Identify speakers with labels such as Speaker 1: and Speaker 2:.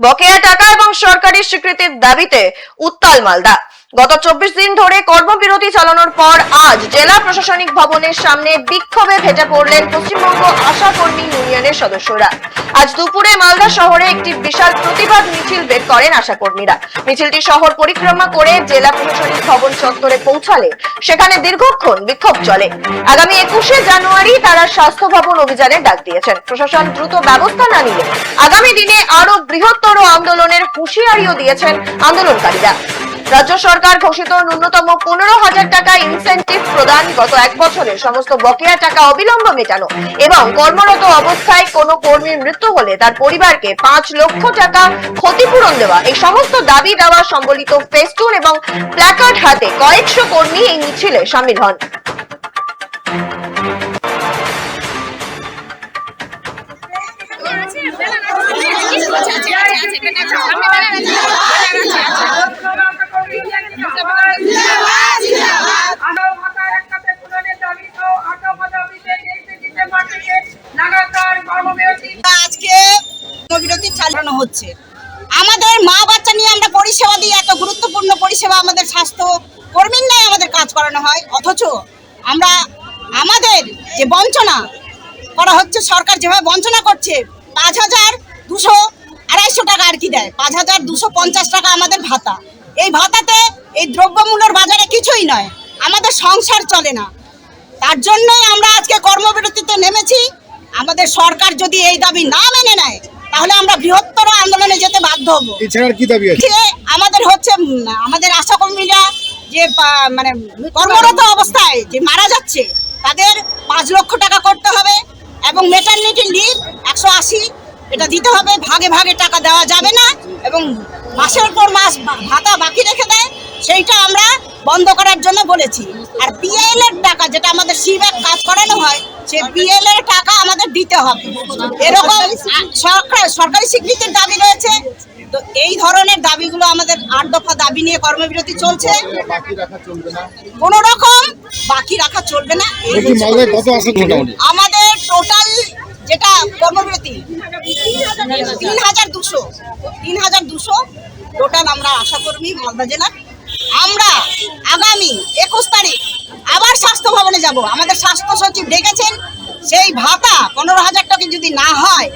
Speaker 1: বকেয়া টাকা এবং সরকারি স্বীকৃতির দাবিতে উত্তাল মালদা। গত চব্বিশ দিন ধরে কর্মবিরতি চালানোর পর আজ জেলা প্রশাসনিক ভবনের সামনে বিক্ষোভে ফেটে পড়লেন পশ্চিমবঙ্গ আশা কর্মী ইউনিয়নের সদস্যরা। আজ দুপুরে মালদা শহরে একটি বিশাল প্রতিবাদ মিছিল বের করেন আশা কর্মীরা। মিছিলটি শহর পরিক্রমা করে জেলা প্রশাসনিক ভবন চত্বরে পৌঁছালে, সেখানে দীর্ঘক্ষণ বিক্ষোভ চলে। আগামী একুশে জানুয়ারি তারা স্বাস্থ্য ভবন অভিযানে ডাক দিয়েছেন। প্রশাসন দ্রুত ব্যবস্থা না নিলে আগামী দিনে আরও বৃহত্তর আন্দোলনের হুঁশিয়ারিও দিয়েছেন আন্দোলনকারীরা। রাজ্য সরকার ঘোষিত ন্যূনতম পনেরো হাজার টাকা ইনসেন্টিভ প্রদান গত এক বছরে সমস্ত বকেয়া টাকা অবিলম্ব মেটানো এবং কর্মরত অবস্থায় কোনো কর্মীর মৃত্যু হলে তার পরিবারকে পাঁচ লক্ষ টাকা ক্ষতিপূরণ দেওয়া, এই সমস্ত দাবি দেওয়া সম্বলিত ফেস্টুন এবং প্ল্যাকার্ড হাতে কয়েকশো কর্মী এই মিছিলে সামিল হন।
Speaker 2: চালানো হচ্ছে। আমাদের মা বাচ্চা নিয়ে আমরা পরিষেবা দিই, এত গুরুত্বপূর্ণ পরিষেবা আমাদের স্বাস্থ্য কর্মীর নিয়ে আমাদের কাজ করানো হয়। অথচ আমরা আমাদের যে বঞ্চনা করা হচ্ছে, সরকার যেভাবে বঞ্চনা করছে, পাঁচ হাজার দুশো আড়াইশো টাকা আর কি দেয়? পাঁচ হাজার দুশো পঞ্চাশ টাকা আমাদের ভাতা। এই ভাতাতে এই দ্রব্যমূল্যর বাজারে কিছুই নয়। আমাদের সংসার চলে না। তার জন্যই আমরা আজকে কর্মবিরতিতে নেমেছি। আমাদের সরকার যদি এই দাবি না মেনে নেয় তাহলে আমরা বৃহত্তর আন্দোলনে যেতে বাধ্য হব।
Speaker 3: এছাড়া কি দাবি আছে?
Speaker 2: আমাদের হচ্ছে আমাদের আশাকর্মীরা যে মানে কর্মরত অবস্থায় যে মারা যাচ্ছে তাদের পাঁচ লক্ষ টাকা করতে হবে এবং মেটার্নিটি লিভ একশো আশি এটা দিতে হবে। ভাগে ভাগে টাকা দেওয়া যাবে না এবং মাসের পর মাস ভাতা বাকি রেখে দেয় সেইটা আমরা বন্ধ করার জন্য বলেছি। আর পিএল এর টাকা যেটা আমাদের সিব্যাক কাজ করানো হয় সে পিএল এর টাকা আমাদের দিতে হবে। এরকম সরকার সরকারি স্বীকৃতির দাবি রয়েছে। তো এই ধরনের দাবিগুলো আমাদের আট দফা দাবি নিয়ে কর্মবিরতি চলছে। কোনো রকম বাকি রাখা চলবে না। আমাদের টোটাল যেটা কর্মবিরতি তিন হাজার দুশো। তিন হাজার দুশো টোটাল আমরা আশা কর্মী মালদা জেলার। আমরা আগামী একুশ তারিখ আবার স্বাস্থ্য ভবনে যাব। আমাদের স্বাস্থ্য সচিব ডেকেছেন, সেই ভাতা পনেরো হাজার টাকা যদি না হয়।